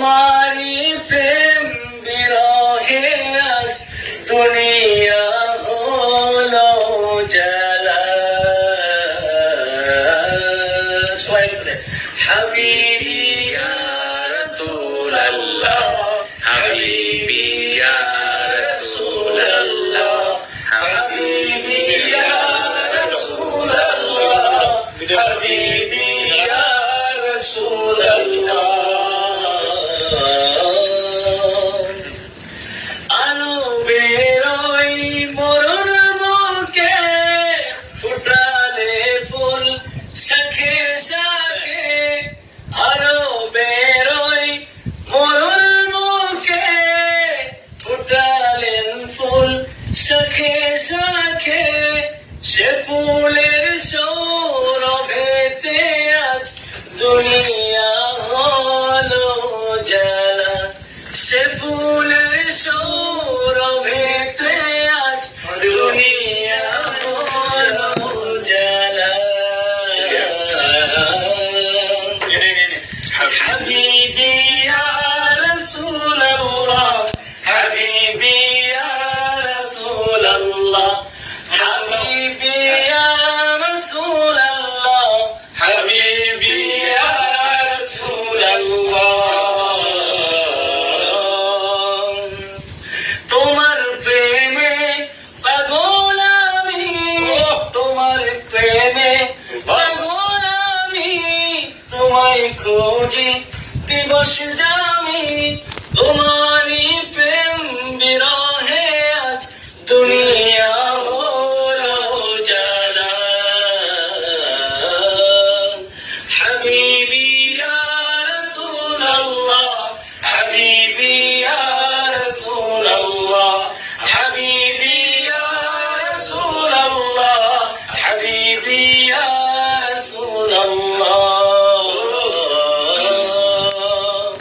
তোমারি প্রেম বিরহে আজ দুনিয়া হলো জ্বালা। সবাই হাবিব। শাখে সখে সে ফুলের সৌরভেতে আজ দুনিয়া হলো জানা সে ফুলের সৌরভে আল্লাহ হাবিবি ইয়া রাসূল আল্লাহ হাবিবি তোমার প্রেমে পাগল তোমার প্রেমে পাগল তোমায় খোঁজি দিবস জামি। তোমারই